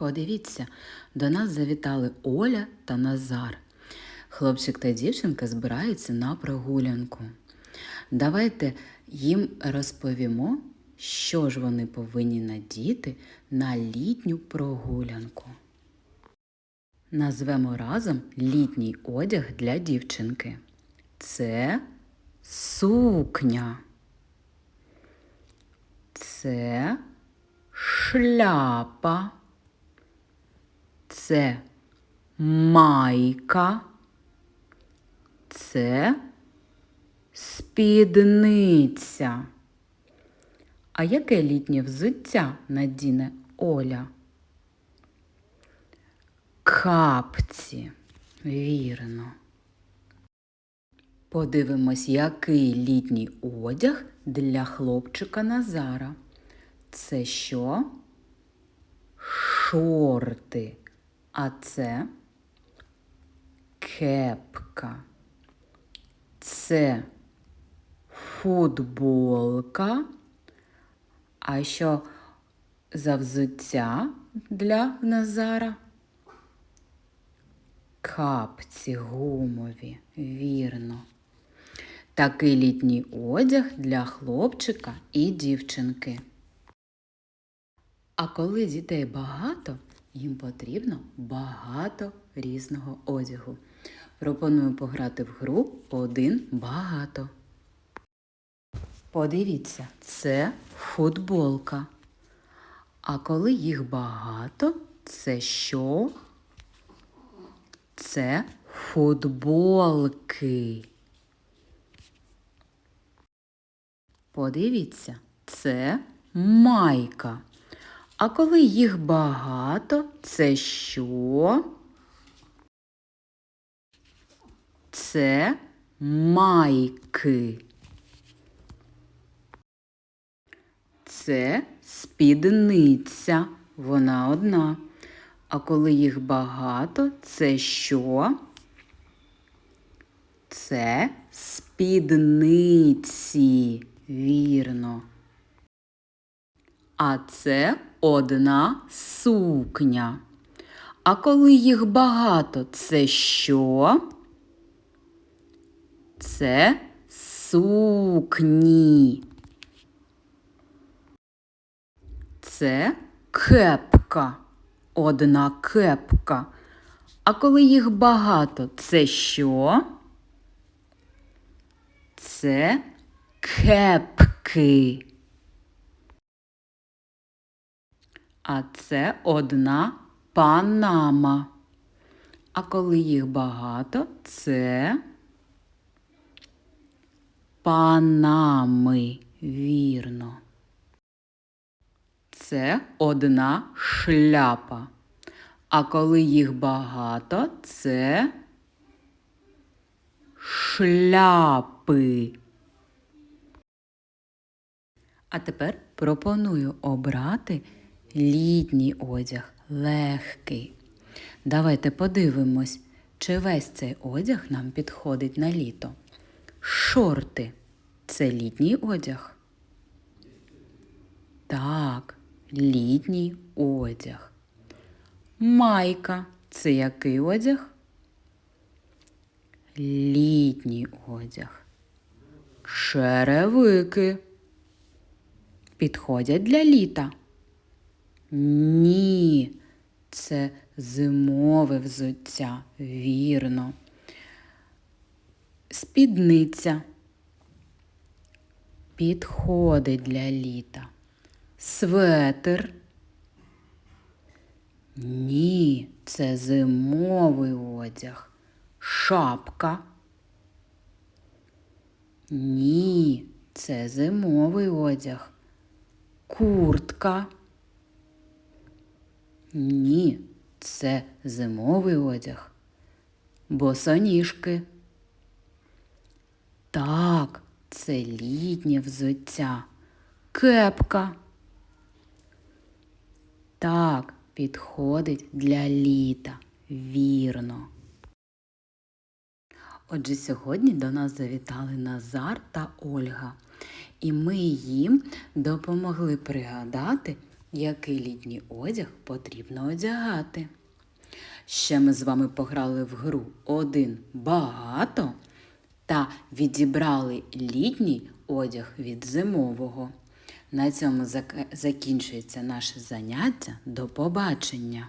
Подивіться, до нас завітали Оля та Назар. Хлопчик та дівчинка збираються на прогулянку. Давайте їм розповімо, що ж вони повинні надіти на літню прогулянку. Назвемо разом літній одяг для дівчинки. Це сукня. Це шляпа. Це майка. Це спідниця. А яке літнє взуття надіне Оля? Капці. Вірно. Подивимось, який літній одяг для хлопчика Назара. Це що? Шорти. А це кепка. Це футболка. А що за взуття для Назара? Капці гумові, вірно. Такий літній одяг для хлопчика і дівчинки. А коли дітей багато, їм потрібно багато різного одягу. Пропоную пограти в гру один багато. Подивіться, це футболка. А коли їх багато, це що? Це футболки. Подивіться, це майка. А коли їх багато, це що? Це майки. Це спідниця. Вона одна. А коли їх багато, це що? Це спідниці. Вірно. А це одна сукня. А коли їх багато, це що? Це сукні. Це кепка. Одна кепка. А коли їх багато, це що? Це кепки. А це одна панама. А коли їх багато, це панами. Вірно. Це одна шляпа. А коли їх багато, це шляпи. А тепер пропоную обрати літній одяг легкий. Давайте подивимось, чи весь цей одяг нам підходить на літо. Шорти це літній одяг. Так, літній одяг. Майка це який одяг? Літній одяг. Черевики. Підходять для літа? Ні, це зимове взуття, вірно. Спідниця підходить для літа. Светр. Ні, це зимовий одяг. Шапка. Ні, це зимовий одяг. Куртка. Ні, це зимовий одяг. Босоніжки. Так, це літнє взуття. Кепка. Так, підходить для літа. Вірно. Отже, сьогодні до нас завітали Назар та Ольга, і ми їм допомогли пригадати який літній одяг потрібно одягати. Ще ми з вами пограли в гру один багато та відібрали літній одяг від зимового. На цьому закінчується наше заняття. До побачення!